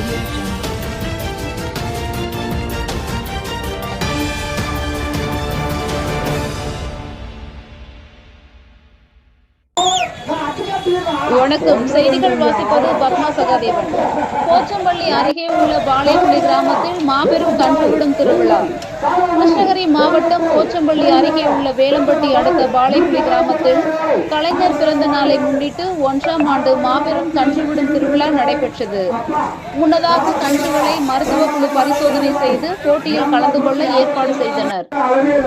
Information. வணக்கம். செய்திகள் வாசிப்பது பத்மா சகாதேவன். போச்சம்பள்ளி அருகே உள்ள பாளையங்குடி கிராமத்தில் மாபெரும் கன்றுவிடும் திருவிழா. கிருஷ்ணகிரி மாவட்டம் போச்சம்பள்ளி அருகே உள்ள வேலம்பட்டி அடுத்த பாளையங்குடி கிராமத்தில் கலைஞர் பிறந்த நாளை முன்னிட்டு ஒன்றாம் ஆண்டு மாபெரும் கன்றுவிடும் திருவிழா நடைபெற்றது. முன்னதாக கன்றுகளை மருத்துவ குழு பரிசோதனை செய்து போட்டியில் கலந்து கொள்ள ஏற்பாடு செய்தனர்.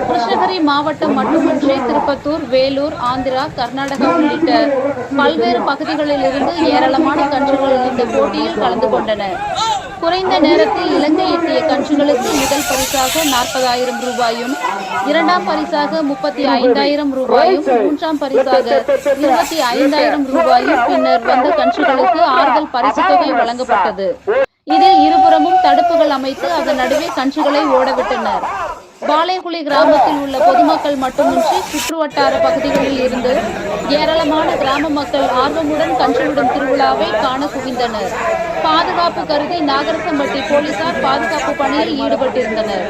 கிருஷ்ணகிரி மாவட்டம் மட்டுமன்றி திருப்பத்தூர் வேலூர் ஆந்திரா கர்நாடகா உள்ளிட்ட பல்வேறு பகுதிகளில் இருந்து ஏராளமான கன்றுகள் இந்த போட்டியில் கலந்து கொண்டன. குறைந்த நேரத்தில் இலங்கை எட்டிய கன்றுகளுக்கு முதல் பரிசாக நாற்பதாயிரம் ரூபாயும் இரண்டாம் பரிசாக முப்பத்தி ஐந்தாயிரம் ரூபாயும் மூன்றாம் பரிசாக இருபத்தி ஐந்தாயிரம் ரூபாயும் பின்னர் வந்த கன்றுகளுக்கு ஆறுதல் பரிசு தொகை வழங்கப்பட்டது. இதில் இருபுறமும் தடுப்புகள் அமைத்து அதன் நடுவே கன்றுகளை ஓடவிட்டனர். பாளையகுளி கிராமத்தில் உள்ள பொதுமக்கள் மட்டுமின்றி சுற்றுவட்டார பகுதிகளில் இருந்து ஏராளமான கிராம மக்கள் ஆர்வமுடன் கன்றுவிடும் திருவிழாவை காண குவிந்தனர். பாதுகாப்பு கருதி நாகரசம்பட்டி போலீசார் பாதுகாப்பு பணியில் ஈடுபட்டிருந்தனர்.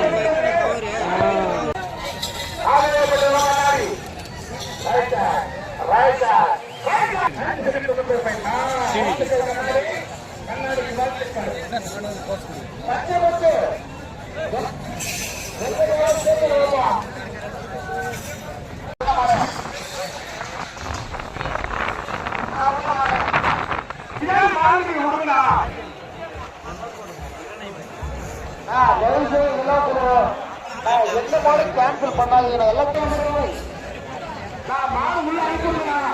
எந்த மாடு கேன்சல் பண்ணாதீங்க எல்லாத்தையும் நான் மாடு உள்ள அனுப்பிடுறேன்